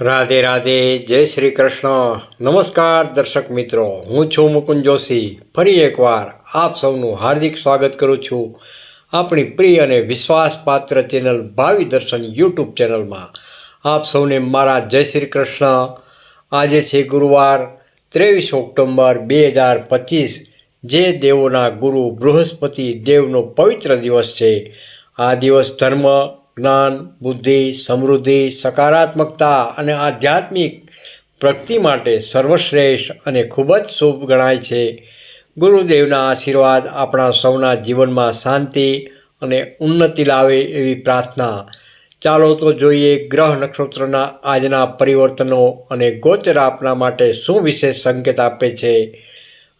રાધે રાધે, જય શ્રી કૃષ્ણ. નમસ્કાર દર્શક મિત્રો, હું છું મુકુંદ જોશી. ફરી એકવાર આપ સૌનું હાર્દિક સ્વાગત કરું છું આપણી પ્રિય અને વિશ્વાસપાત્ર ચેનલ ભાવિ દર્શન યુટ્યુબ ચેનલમાં. આપ સૌને મારા જય શ્રી કૃષ્ણ. આજે છે ગુરુવાર ત્રેવીસ ઓક્ટોબર બે હજાર પચીસ, જે દેવોના ગુરુ બૃહસ્પતિ દેવનો પવિત્ર દિવસ છે. આ દિવસ ધર્મ જ્ઞાન, બુદ્ધિ, સમૃદ્ધિ, સકારાત્મકતા અને આધ્યાત્મિક પ્રગતિ માટે સર્વશ્રેષ્ઠ અને ખૂબ જ શુભ ગણાય છે. ગુરુદેવના આશીર્વાદ આપણા સૌના જીવનમાં શાંતિ અને ઉન્નતિ લાવે એવી પ્રાર્થના. ચાલો તો જોઈએ ગ્રહ નક્ષત્રના આજના પરિવર્તનો અને ગોચર આપના માટે શું વિશેષ સંકેત આપે છે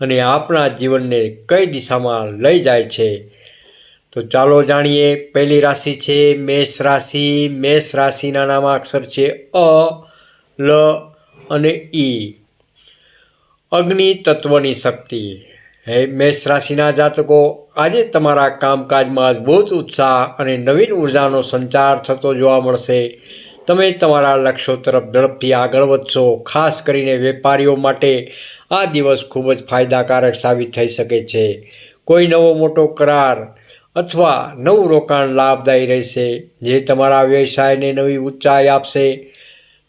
અને આપણા જીવનને કઈ દિશામાં લઈ જાય છે. તો ચાલો જાણીએ, પહેલી રાશિ છે મેષ રાશિ. મેષ રાશિના નામાક્ષર છે અ, લ અને ઈ અગ્નિ તત્વની શક્તિ. હે, મેષ રાશિના જાતકો, આજે તમારા કામકાજમાં અદ્ભુત ઉત્સાહ અને નવીન ઉર્જાનો સંચાર થતો જોવા મળશે. તમે તમારા લક્ષ્યો તરફ ઝડપથી આગળ વધશો. ખાસ કરીને વેપારીઓ માટે આ દિવસ ખૂબ જ ફાયદાકારક સાબિત થઈ શકે છે. કોઈ નવો મોટો કરાર અથવા નવું રોકાણ લાભદાયી રહેશે, જે તમારા વ્યવસાયને નવી ઊંચાઈ આપશે.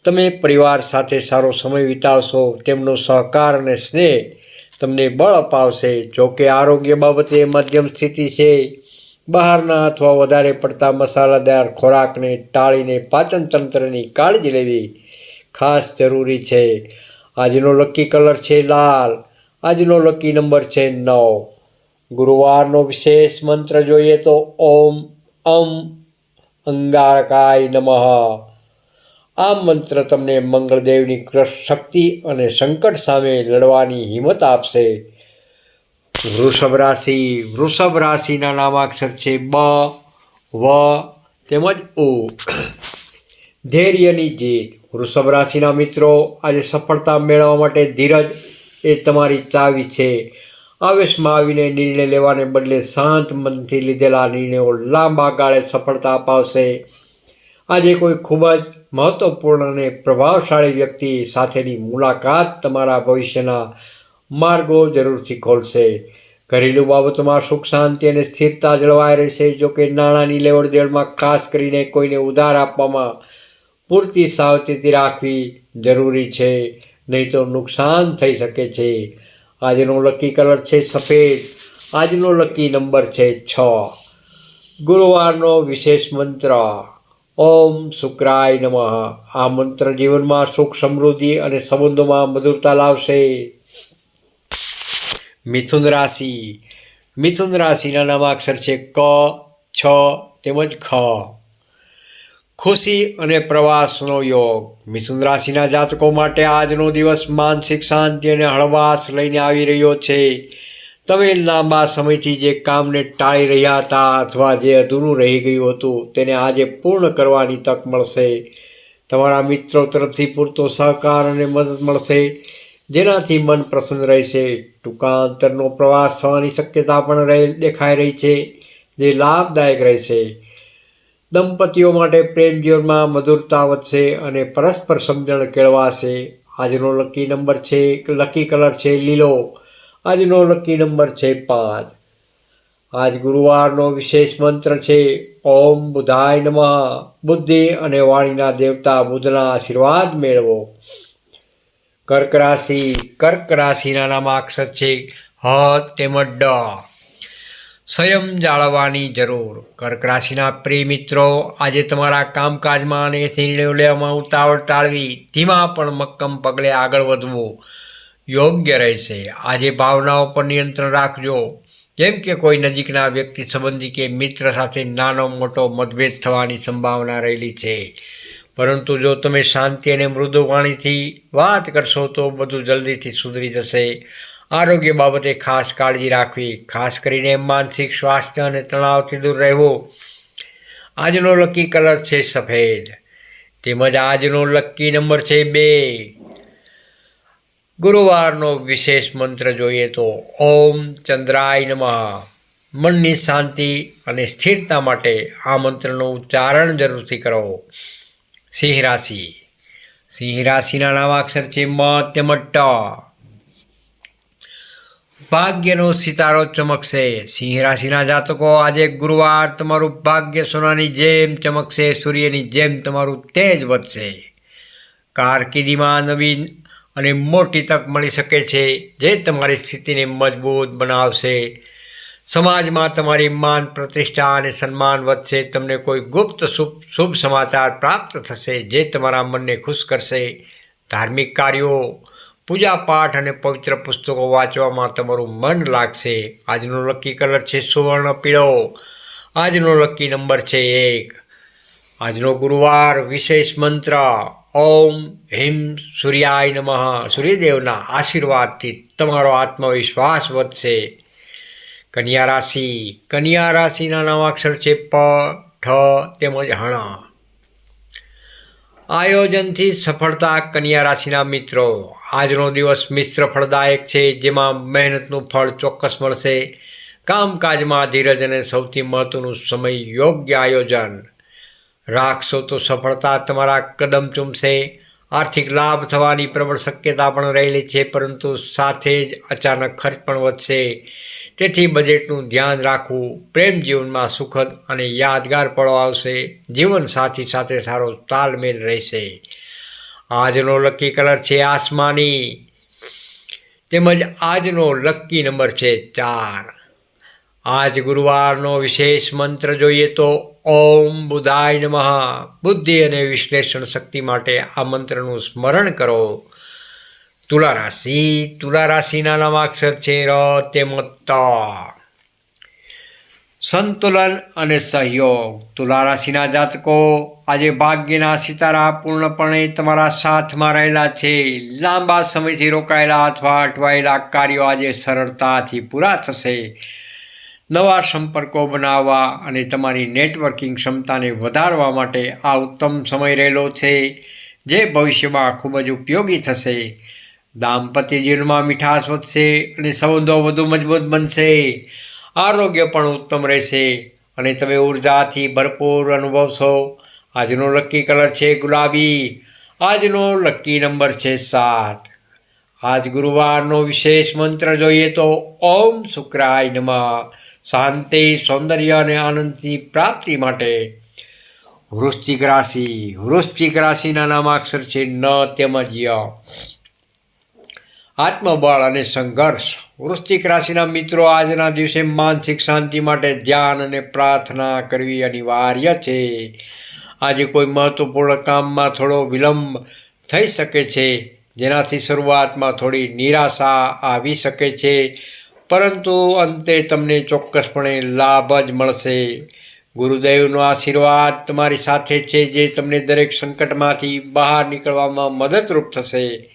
તમે પરિવાર સાથે સારો સમય વિતાવશો, તેમનો સહકાર અને સ્નેહ તમને બળ અપાવશે. જોકે આરોગ્ય બાબતે મધ્યમ સ્થિતિ છે. બહારના અથવા વધારે પડતા મસાલાદાર ખોરાકને ટાળીને પાચન તંત્રની કાળજી લેવી ખાસ જરૂરી છે. આજનો લકી કલર છે લાલ. આજનો લકી નંબર છે નવ. ગુરુવારનો વિશેષ મંત્ર જોઈએ તો ઓમ, અમ, અંગારકાય નમઃ. આ મંત્ર તમને મંગળદેવની શક્તિ અને સંકટ સામે લડવાની હિંમત આપશે. વૃષભ રાશિ, વૃષભ રાશિના નામાક્ષર છે બ, વ, તેમજ ઉ. ધૈર્યની જીત. વૃષભ રાશિના મિત્રો, આજે સફળતા મેળવવા માટે ધીરજ એ તમારી ચાવી છે. આવેશમાં આવીને નિર્ણય લેવાને બદલે શાંત મનથી લીધેલા નિર્ણયો લાંબા ગાળે સફળતા અપાવશે. આજે કોઈ ખૂબ જ મહત્વપૂર્ણ અને પ્રભાવશાળી વ્યક્તિ સાથેની મુલાકાત તમારા ભવિષ્યના માર્ગો જરૂરથી ખોલશે. ઘરેલું બાબતોમાં સુખ, શાંતિ અને સ્થિરતા જળવાઈ રહેશે. જોકે નાણાંની લેવડદેવડમાં ખાસ કરીને કોઈને ઉધાર આપવામાં પૂરતી સાવચેતી રાખવી જરૂરી છે, નહીં તો નુકસાન થઈ શકે છે. આજનો લકી કલર છે સફેદ. આજનો લકી નંબર છે છ. ગુરુવારનો વિશેષ મંત્ર. ઓમ શુક્રાય નમઃ. આ મંત્ર જીવનમાં સુખ સમૃદ્ધિ અને સંબંધોમાં મધુરતા લાવશે. મિથુન રાશિ. મિથુન રાશિના નામાક્ષર છે ક, છ તેમજ ખ. ખુશી અને પ્રવાસનો યોગ. મિથુન રાશિના જાતકો માટે આજનો દિવસ માનસિક શાંતિ અને હળવાશ લઈને આવી રહ્યો છે. તમે લાંબા સમયથી જે કામને ટાળી રહ્યા હતા અથવા જે અધૂરું રહી ગયું હતું તેને આજે પૂર્ણ કરવાની તક મળશે. તમારા મિત્રો તરફથી પૂરતો સહકાર અને મદદ મળશે, જેનાથી મન પ્રસન્ન રહેશે. ટૂંકા અંતરનો પ્રવાસ થવાની શક્યતા પણ રહે, દેખાઈ રહી છે, જે લાભદાયક રહેશે. દંપતીઓ માટે પ્રેમ જીવનમાં મધુરતા વધશે અને પરસ્પર સમજણ કેળવાશે. આજનો લકી નંબર છે લકી કલર છે, લીલો. આજનો લકી નંબર છે પાંચ. આજ ગુરુવારનો વિશેષ મંત્ર છે, ઓમ બુધાય નમઃ. બુદ્ધિ અને વાણીના દેવતા બુદ્ધના આશીર્વાદ મેળવો. કર્ક રાશિ, કર્ક રાશિના નામ અક્ષર છે, હ, તેમજ ડ. સંયમ જાળવવાની જરૂર. કર્ક રાશિના પ્રિય મિત્રો આજે તમારા કામકાજમાં અને નિર્ણયો લેવામાં ઉતાવળ ટાળવી, ધીમા પણ મક્કમ પગલે આગળ વધવું યોગ્ય રહેશે. આજે ભાવનાઓ પર નિયંત્રણ રાખજો. જેમ કે કોઈ નજીકના વ્યક્તિ સંબંધી કે મિત્ર સાથે નાનો મોટો મતભેદ થવાની સંભાવના રહેલી છે. પરંતુ જો તમે શાંતિ અને મૃદુ વાણીથી વાત કરશો તો બધું જલ્દીથી સુધરી જશે. આરોગ્ય બાબતે ખાસ કાળજી રાખવી, ખાસ કરીને માનસિક સ્વાસ્થ્ય અને તણાવથી દૂર રહેવું. આજનો લકી કલર છે સફેદ. તેમજ આજનો લકી નંબર છે બે. ગુરુવારનો વિશેષ મંત્ર જોઈએ તો, ઓમ ચંદ્રાય નમઃ. મનની શાંતિ અને સ્થિરતા માટે આ મંત્રનું ઉચ્ચારણ જરૂરથી કરો. સિંહ રાશિ. સિંહ રાશિના નામાક્ષર છે મ, તેમજ ટ. ભાગ્યનો સિતારો ચમકશે. સિંહ રાશિના જાતકો આજે ગુરુવાર તમારું ભાગ્ય સોનાની જેમ ચમકશે, સૂર્યની જેમ તમારું તેજ વધશે. કારકિર્દીમાં નવીન અને મોટી તક મળી શકે છે, જે તમારી સ્થિતિને મજબૂત બનાવશે. સમાજમાં તમારી માન પ્રતિષ્ઠા અને સન્માન વધશે, તમને કોઈ ગુપ્ત શુભ શુભ સમાચાર પ્રાપ્ત થશે, જે તમારા મનને ખુશ કરશે. ધાર્મિક કાર્યો પૂજા પાઠ અને પવિત્ર પુસ્તકો વાંચવામાં તમારું મન લાગશે. આજનો લકી કલર છે સુવર્ણ પીળો. આજનો લકી નંબર છે એક. આજનો ગુરુવાર વિશેષ મંત્ર. ઓમ હિમ સૂર્યાય નમઃ. સૂર્યદેવના આશીર્વાદથી તમારો આત્મવિશ્વાસ વધશે. કન્યા રાશિ. કન્યા રાશિના નવા અક્ષર છે પ, ઠ તેમજ હણ. આયોજનથી સફળતા કન્યા રાશિના મિત્રો. આજનો દિવસ મિશ્ર ફળદાયક છે, જેમાં મહેનતનું ફળ ચોક્કસ મળશે. કામકાજમાં ધીરજ અને સૌથી મહત્વનું સમય યોગ્ય આયોજન. રાખશો તો સફળતા તમારા કદમ ચૂમશે. આર્થિક લાભ થવાની પ્રબળ શક્યતા પણ રહેલી છે, પરંતુ સાથે જ અચાનક ખર્ચ પણ વધશે. તેથી બજેટનું ધ્યાન રાખવું પ્રેમ જીવનમાં સુખદ અને યાદગાર પળો આવશે. જીવન સાથી સાથે સારો તાલમેલ રહેશે. આજનો લકી કલર છે આસમાની. તેમજ આજનો લકી નંબર છે ચાર. આજ ગુરુવારનો વિશેષ મંત્ર જોઈએ તો ઓમ બુધાય નમઃ. બુદ્ધિ અને વિશ્લેષણ શક્તિ માટે આ મંત્રનું સ્મરણ કરો. તુલા રાશિ તુલા રાશિના નામાક્ષર છે, ર તેમજ ત. સંતુલન અને સહયોગ. તુલા રાશિના જાતકો, આજે ભાગ્યના સિતારા પૂર્ણપણે તમારા સાથમાં રહેલા છે. લાંબા સમયથી રોકાયેલા અથવા અટવાયેલા કાર્યો આજે સરળતાથી પૂરા થશે. નવા સંપર્કો બનાવવા અને તમારી નેટવર્કિંગ ક્ષમતાને વધારવા માટે આ ઉત્તમ સમય રહેલો છે, જે ભવિષ્યમાં ખૂબ જ ઉપયોગી થશે. દાંપત્ય જીવનમાં મીઠાશ વધશે અને સંબંધો વધુ મજબૂત બનશે. આરોગ્ય પણ ઉત્તમ રહેશે અને તમે ઉર્જાથી ભરપૂર અનુભવશો. આજનો લકી કલર છે ગુલાબી. આજનો લકી નંબર છે સાત. આજ ગુરુવારનો વિશેષ મંત્ર જોઈએ તો ઓમ શુક્રાય નમઃ. શાંતિ, સૌંદર્ય અને આનંદની પ્રાપ્તિ માટે. વૃશ્ચિક રાશિ. વૃશ્ચિક રાશિના નામાક્ષર છે ન તેમજ ય. આત્મબળ અને સંઘર્ષ. વૃશ્ચિક રાશિના મિત્રો, આજના દિવસે માનસિક શાંતિ માટે ધ્યાન અને પ્રાર્થના કરવી અનિવાર્ય છે. આજે કોઈ મહત્વપૂર્ણ કામમાં થોડો વિલંબ થઈ શકે છે, જેનાથી શરૂઆતમાં થોડી નિરાશા આવી શકે છે, પરંતુ અંતે તમને ચોક્કસપણે લાભ જ મળશે. ગુરુદેવનો આશીર્વાદ તમારી સાથે છે, જે તમને દરેક સંકટમાંથી બહાર નીકળવામાં મદદરૂપ થશે.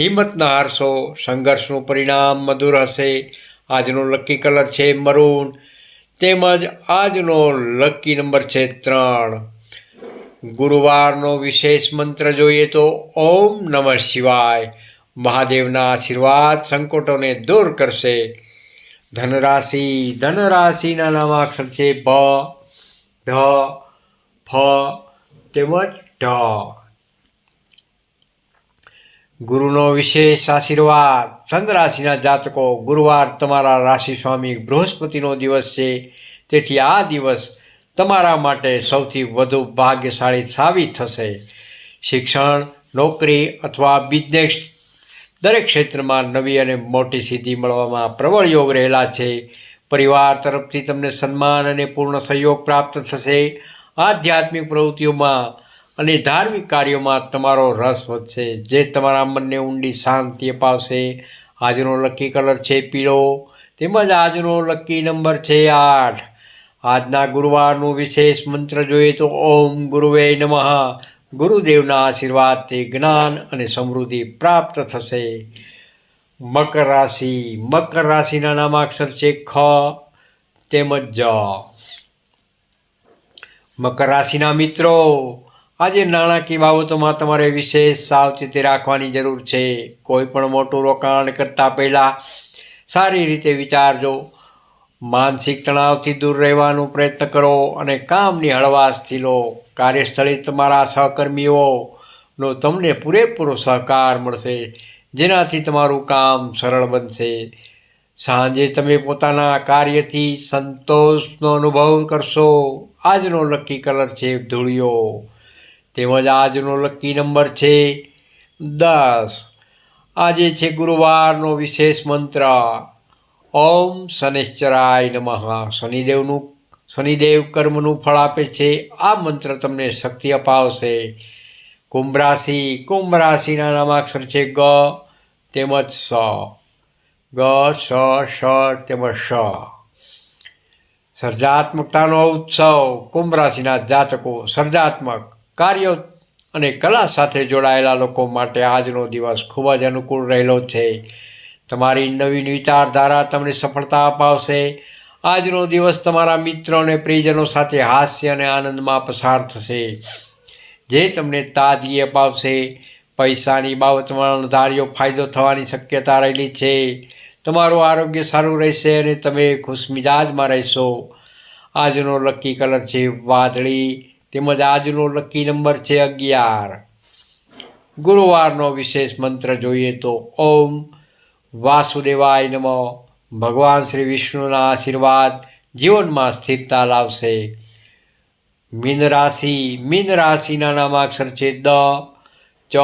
હિંમત ન હારશો સંઘર્ષનું પરિણામ મધુર હશે. આજનો લકી કલર છે મરૂન તેમજ આજનો લકી નંબર છે ત્રણ. ગુરુવારનો વિશેષ મંત્ર જોઈએ તો, ઓમ નમઃ શિવાય. મહાદેવના આશીર્વાદ સંકટોને દૂર કરશે. ધનરાશિ, ધનરાશિના નામાક્ષર છે ભ ઢ ફ, તેમજ ઢ. ગુરુનો વિશેષ આશીર્વાદ. ધન રાશિના જાતકો, ગુરુવાર તમારા રાશિ સ્વામી બૃહસ્પતિનો દિવસ છે. તેથી આ દિવસ તમારા માટે સૌથી વધુ ભાગ્યશાળી સાબિત થશે. શિક્ષણ, નોકરી અથવા બિઝનેસ દરેક ક્ષેત્રમાં નવી અને મોટી સિદ્ધિ મળવામાં પ્રબળ યોગ રહેલા છે. પરિવાર તરફથી તમને સન્માન અને પૂર્ણ સહયોગ પ્રાપ્ત થશે. આધ્યાત્મિક પ્રવૃત્તિઓમાં અને ધાર્મિક કાર્યોમાં તમારો રસ વધશે. જે તમારા મનને ઊંડી શાંતિ અપાવશે. આજનો લકી કલર છે પીળો. તેમજ આજનો લકી નંબર છે આઠ. આજના ગુરુવારનું વિશેષ મંત્ર જોઈએ તો ઓમ ગુરુવે નમઃ. ગુરુદેવના આશીર્વાદથી જ્ઞાન અને સમૃદ્ધિ પ્રાપ્ત થશે. મકર રાશિ. મકર રાશિના નામાક્ષર છે ખ તેમજ જ. મકર રાશિના મિત્રો આજે નાણાકીય બાબતોમાં તમારે વિશેષ સાવચેતી રાખવાની જરૂર છે. કોઈ પણ મોટું રોકાણ કરતાં પહેલાં સારી રીતે વિચારજો. માનસિક તણાવથી દૂર રહેવાનો પ્રયત્ન કરો અને કામની હળવાશથી લો. કાર્યસ્થળે તમારા સહકર્મીઓનો તમને પૂરેપૂરો સહકાર મળશે, જેનાથી તમારું કામ સરળ બનશે. સાંજે તમે પોતાના કાર્યથી સંતોષનો અનુભવ કરશો. આજનો લકી કલર છે ધૂળિયો. તેમજ આજનો લકી નંબર છે દસ. આજે છે ગુરુવારનો વિશેષ મંત્ર. ઓમ શનિશ્ચરાય નમઃ. શનિદેવનું, શનિદેવ કર્મનું ફળ આપે છે. આ મંત્ર તમને શક્તિ અપાવશે. કુંભ રાશિ, કુંભ રાશિના નામાક્ષર છે ગ, તેમજ સ. ગ, સ શ તેમજ શ સર્જાત્મકતાનો ઉત્સવ કુંભ રાશિના જાતકો સર્જાત્મક. કાર્યો અને કલા સાથે જોડાયેલા લોકો માટે આજનો દિવસ ખૂબ જ અનુકૂળ રહેલો છે. તમારી નવીન વિચારધારા તમને સફળતા અપાવશે. આજનો દિવસ તમારા મિત્રો અને પ્રિયજનો સાથે હાસ્ય અને આનંદમાં પસાર થશે. જે તમને તાજગી અપાવશે. પૈસાની બાબતમાં ધાર્યો ફાયદો થવાની શક્યતા રહેલી છે. તમારું આરોગ્ય સારું રહેશે અને તમે ખુશમિજાજમાં રહેશો. આજનો લકી કલર છે વાદળી. તેમજ આજનો લકી નંબર છે અગિયાર. ગુરુવારનો વિશેષ મંત્ર જોઈએ તો ઓમ વાસુદેવાય નમ. ભગવાન શ્રી વિષ્ણુના આશીર્વાદ જીવનમાં સ્થિરતા લાવશે. મીન રાશિ, મીન રાશિના નામાક્ષર છે દ, ચ,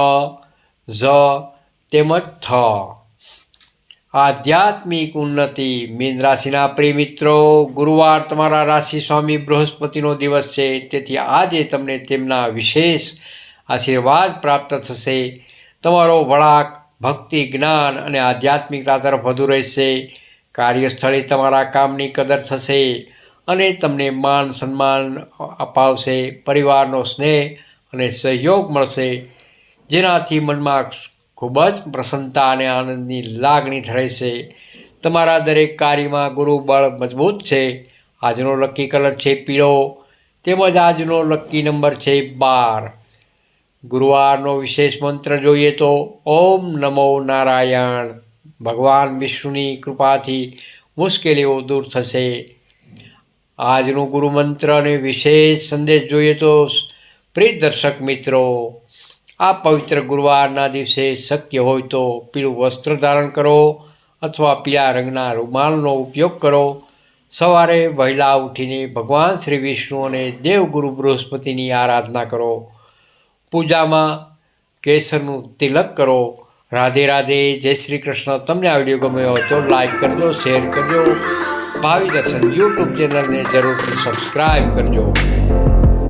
ઝ, તેમજ થ. આધ્યાત્મિક ઉન્નતિ. મીન રાશિના પ્રિય મિત્રો, ગુરુવાર તમારા રાશિ સ્વામી બૃહસ્પતિનો દિવસ છે. તેથી આજે તમને તેમના વિશેષ આશીર્વાદ પ્રાપ્ત થશે. તમારો વળાક, ભક્તિ, જ્ઞાન અને આધ્યાત્મિકતા તરફ વધુ રહેશે. કાર્યસ્થળે તમારા કામની કદર થશે અને તમને માન સન્માન અપાવશે. પરિવારનો સ્નેહ અને સહયોગ મળશે. જેનાથી મનમાં ખૂબ જ પ્રસન્નતા અને આનંદની લાગણી રહેશે તમારા દરેક કાર્યમાં ગુરુબળ મજબૂત છે. આજનો લકી કલર છે પીળો, તેમજ આજનો લકી નંબર છે બાર. ગુરુવારનો વિશેષ મંત્ર જોઈએ તો, ઓમ નમો નારાયણ. ભગવાન વિષ્ણુની કૃપાથી મુશ્કેલીઓ દૂર થશે. આજનું ગુરુ મંત્ર અને વિશેષ સંદેશ જોઈએ તો, પ્રિય દર્શક મિત્રો આ પવિત્ર ગુરુવારના દિવસે શક્ય હોય તો પીળું વસ્ત્ર ધારણ કરો અથવા પીળા રંગના રૂમાલનો ઉપયોગ કરો. સવારે વહેલા ઉઠીને ભગવાન શ્રી વિષ્ણુ અને દેવગુરુ બૃહસ્પતિની આરાધના કરો. પૂજામાં કેસરનું તિલક કરો. રાધે રાધે, જય શ્રી કૃષ્ણ. તમને આ વીડિયો ગમ્યો હોય તો લાઈક કરજો શેર કરજો. ભાવિ દર્શન યુટ્યુબ ચેનલને જરૂરથી સબસ્ક્રાઈબ કરજો.